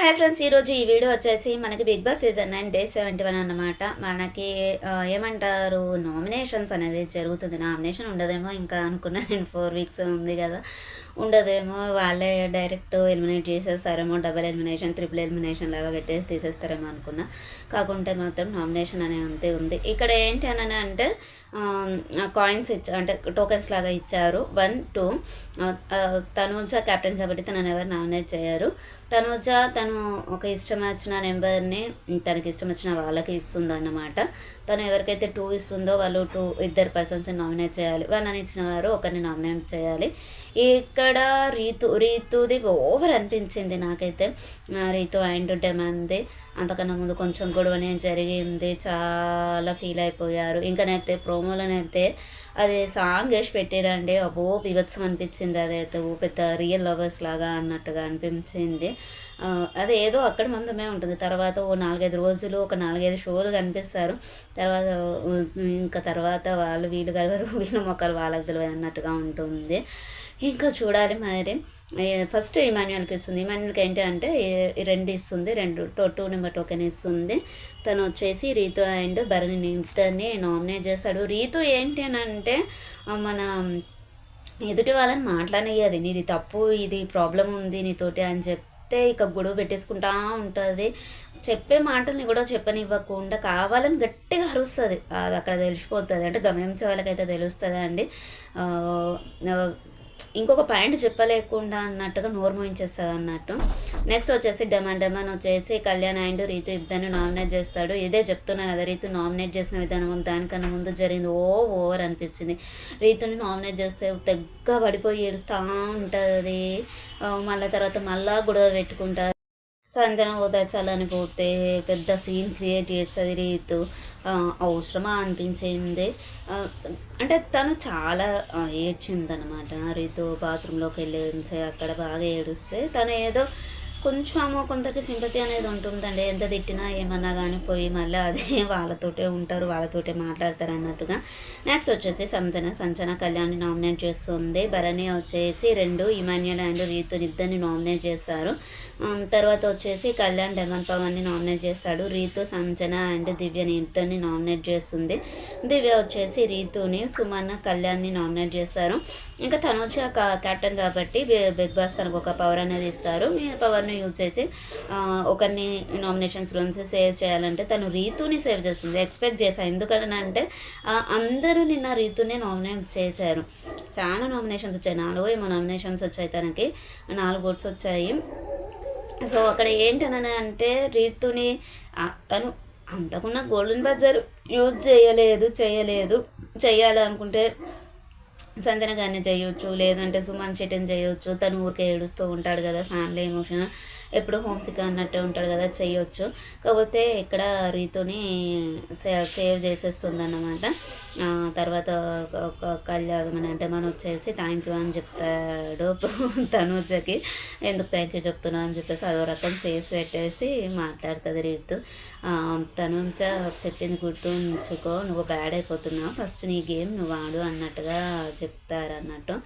Hi friends ఈరోజు ఈ video వచ్చేసి మనకి Big Boss season nine day seventy one అనమాట మనకి ఏమంటారు నామినేషన్స్ అనేది జరుగుతుంది. నామినేషన్ ఉండదేమో ఇంకా అనుకున్నా నేను ఫోర్ వీక్స్ ఉంది కదా. ఉండదేమో వాళ్ళే డైరెక్ట్ ఎలిమినేట్ చేసేస్తారేమో డబల్ ఎలిమినేషన్ త్రిపుల్ ఎలిమినేషన్ లాగా పెట్టేసి తీసేస్తారేమో అనుకున్నా. కాకుంటే మాత్రం నామినేషన్ అనే అంతే ఉంది. ఇక్కడ ఏంటి అని అంటే కాయిన్స్ ఇచ్చా అంటే టోకెన్స్ లాగా ఇచ్చారు. వన్ టూ తనూజ కెప్టెన్ కాబట్టి తనని ఎవరు నామినేట్ చేయరు. తనూజ తను ఒక ఇష్టం వచ్చిన నెంబర్ని తనకి ఇష్టం వచ్చిన వాళ్ళకి ఇస్తుంది అన్నమాట తను ఎవరికైతే టూ ఇస్తుందో వాళ్ళు టూ ఇద్దరు పర్సన్స్ని నామినేట్ చేయాలి. వాళ్ళని ఇచ్చిన వారు ఒకరిని నామినేట్ చేయాలి. ఇక్కడ రీతు రీతుది ఓవర్ అనిపించింది నాకైతే. రీతు అండ్ డెమాన్ది అంతకన్నా ముందు కొంచెం గొడవనే జరిగింది. చాలా ఫీల్ అయిపోయారు. ఇంకా నేనైతే ప్రోమోలోనైతే అది సాంగ్ వేసి పెట్టారండి. అబ్బో వివత్సం అనిపించింది అదైతే. ఓ పెద్ద రియల్ లవర్స్ లాగా అన్నట్టుగా అనిపించింది. అదే ఏదో అక్కడ మందమే ఉంటుంది. తర్వాత ఓ నాలుగైదు రోజులు ఒక నాలుగైదు షోలు కనిపిస్తారు. తర్వాత ఇంకా తర్వాత వాళ్ళు వీళ్ళు కలవరు వీళ్ళ మొక్కలు వాళ్ళకి తెలియదు అన్నట్టుగా ఉంటుంది. ఇంకా చూడాలి మరి. ఫస్ట్ ఇమాన్యువల్కి ఇస్తుంది. ఇమాన్యువల్కి ఏంటి అంటే రెండు ఇస్తుంది రెండు టో టూ నెంబర్ టోకెన్ ఇస్తుంది. తను వచ్చేసి రీతు అండ్ భరణి ఇద్దరిని నామినేట్ చేస్తాడు. రీతు ఏంటి అని అంటే మన ఎదుటి వాళ్ళని మాట్లాడనియ్యది. నీది తప్పు ఇది ప్రాబ్లం ఉంది నీతోటి అని చెప్తే ఇక గొడవ పెట్టేసుకుంటా ఉంటుంది. చెప్పే మాటల్ని కూడా చెప్పనివ్వకుండా కావాలని గట్టిగా అరుస్తుంది. అది అక్కడ తెలిసిపోతుంది. అంటే గమనించే వాళ్ళకైతే తెలుస్తుంది అండి ఇంకొక పాయింట్ చెప్పలేకుండా అన్నట్టుగా నోరు మోయించేస్తుంది అన్నట్టు. నెక్స్ట్ వచ్చేసి డెమాన్ డెమాన్ వచ్చేసి కళ్యాణ్ అండ్ రీతు ఇద్దరిని నామినేట్ చేస్తాడు. ఇదే చెప్తున్నా కదా రీతు నామినేట్ చేసిన విధానం దానికన్నా ముందు జరిగింది. ఓ ఓవర్ అనిపించింది. రీతుని నామినేట్ చేస్తే తెగ్గ పడిపోయి ఏడుస్తూ ఉంటుంది. మళ్ళీ తర్వాత మళ్ళా గొడవ పెట్టుకుంటారు సంజన ఓదార్చాలని పోతే పెద్ద సీన్ క్రియేట్ చేస్తుంది రీతు. అవసరమా అనిపించింది. అంటే తను చాలా ఏడ్చింది అనమాట బాత్రూంలోకి వెళ్ళి అక్కడ బాగా ఏడుస్తే తను ఏదో కొంచెము కొందరికి సింపతి అనేది ఉంటుందండి. ఎంత తిట్టినా ఏమన్నా కానీ పోయి మళ్ళీ అదే వాళ్ళతోటే ఉంటారు వాళ్ళతోటే మాట్లాడతారు అన్నట్టుగా. నెక్స్ట్ వచ్చేసి సంజన. సంజన కళ్యాణ్ని నామినేట్ చేస్తుంది. భరణి వచ్చేసి రెండు ఇమాన్యుల్ అండ్ రీతుని ఇద్దరిని నామినేట్ చేస్తారు తర్వాత వచ్చేసి కళ్యాణ్ డెమన్ పవన్ని నామినేట్ చేస్తాడు రీతు సంజన అండ్ దివ్యని ఇద్దరిని నామినేట్ చేస్తుంది. దివ్య వచ్చేసి రీతుని సుమన్ కళ్యాణ్ని నామినేట్ చేస్తారు ఇంకా తను వచ్చి ఆ కెప్టెన్ కాబట్టి బిగ్ బాస్ తనకు ఒక పవర్ అనేది ఇస్తారు. మీ పవర్ని యూజ్ చేసి ఒకరిని నామినేషన్స్లో నుంచి సేవ్ చేయాలంటే తను రీతుని సేవ్ చేస్తుంది ఎక్స్పెక్ట్ చేశాను. ఎందుకంటే అందరూ నిన్న రీతుని నామినేట్ చేశారు. చాలా నామినేషన్స్ వచ్చాయి. నాలుగు ఏమో నామినేషన్స్ వచ్చాయి తనకి. నాలుగు ఓట్స్ వచ్చాయి. సో అక్కడ ఏంటనని అంటే రీతుని తను అంతకున్న గోల్డెన్ బజార్ యూజ్ చేయలేదు చేయలేదు చేయాలి అనుకుంటే సంజన గారిని చేయొచ్చు లేదంటే సుమన్ శెట్టిని చేయొచ్చు. తను ఊరికే ఏడుస్తూ ఉంటాడు కదా ఫ్యామిలీ ఎమోషన్ ఎప్పుడు హోమ్ సిక్ అన్నట్టు ఉంటాడు కదా చేయొచ్చు. కాకపోతే ఇక్కడ రీతుని సేవ్ సేవ్ చేసేస్తుంది అన్నమాట తర్వాత ఒక కళ్యాణం అంటే మనం వచ్చేసి థ్యాంక్ యూ అని చెప్తాడు తనుజకి. ఎందుకు థ్యాంక్ యూ చెప్తున్నా అని చెప్పేసి అదో రకం ఫేస్ పెట్టేసి మాట్లాడుతుంది రీతు. ఆ, తనుజ చెప్పింది గుర్తు ఉంచుకో నువ్వు బ్యాడ్ అయిపోతున్నావు. ఫస్ట్ నీ గేమ్ నువ్వు ఆడు అన్నట్టుగా చెప్తారన్నట్టు.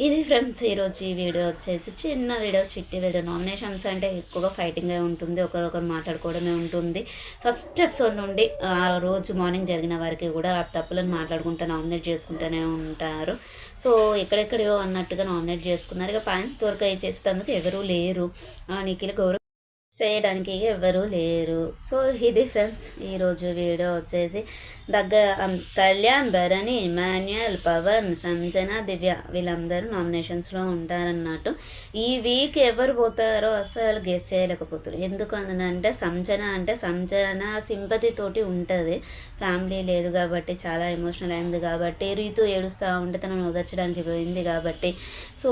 ఇది ఫ్రెండ్స్ ఈరోజు ఈ వీడియో వచ్చేసి చిన్న వీడియో చిట్టి వీడియో. నామినేషన్స్ అంటే ఎక్కువగా ఫైటింగే ఉంటుంది ఒకరొకరు మాట్లాడుకోవడమే ఉంటుంది. ఫస్ట్ ఎపిసోడ్ నుండి ఆ రోజు మార్నింగ్ జరిగిన వారికి కూడా ఆ తప్పులను మాట్లాడుకుంటూ నామినేట్ చేసుకుంటూనే ఉంటారు. సో ఎక్కడెక్కడో అన్నట్టుగా నామినేట్ చేసుకున్నారు. ఇక పాయింట్స్ దొరక చేసేందుకు ఎవరూ లేరు. ఆ, నిఖిల్ గౌరవ్ చేయడానికి ఎవరూ లేరు. సో ఇది ఫ్రెండ్స్ ఈరోజు వీడియో వచ్చేసి దగ్గర కళ్యాణ్ భరణి ఇమాన్యుయల్ పవన్ సంజన దివ్య వీళ్ళందరూ నామినేషన్స్లో ఉంటారన్నట్టు. ఈ వీక్ ఎవరు పోతారో అసలు గెస్ చేయలేకపోతారు ఎందుకు అంటే సంజన అంటే సంజన సింపతితోటి ఉంటుంది. ఫ్యామిలీ లేదు కాబట్టి చాలా ఎమోషనల్ అయింది కాబట్టి రీతు ఏడుస్తూ ఉంటే తనను ఓదార్చడానికి పోయింది కాబట్టి. సో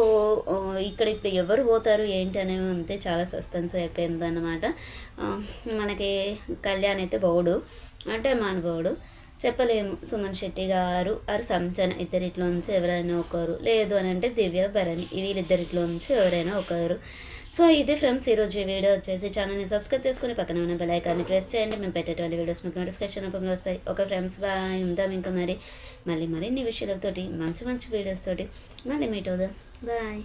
ఇక్కడ ఇప్పుడు ఎవరు పోతారు ఏంటి అనేది అంతే చాలా సస్పెన్స్ అయిపోయింది అన్నమాట. మనకి కళ్యాణ్ అయితే బౌడు అంటే మానబోడు చెప్పలేము. సుమన్ శెట్టి గారు ఆరు సంచన ఇద్దరిట్లో నుంచి ఎవరైనా ఒకరు. లేదు అని అంటే దివ్య భరణి వీళ్ళిద్దరిట్లో నుంచి ఎవరైనా ఒకరు. సో ఇది ఫ్రెండ్స్ ఈరోజు ఈ వీడియో వచ్చేసి ఛానల్ని సబ్స్క్రైబ్ చేసుకుని పక్కన ఉన్న బెలైకాన్ని ప్రెస్ చేయండి. మేము పెట్టేటువంటి వీడియోస్ మీకు నోటిఫికేషన్ రూపంలో వస్తాయి. ఒక ఫ్రెండ్స్ బాయ్. ఉందాం ఇంకా మరి. మళ్ళీ మరిన్ని విషయాలతోటి మంచి మంచి వీడియోస్ తోటి మళ్ళీ మీట్ అవుదాం. బాయ్.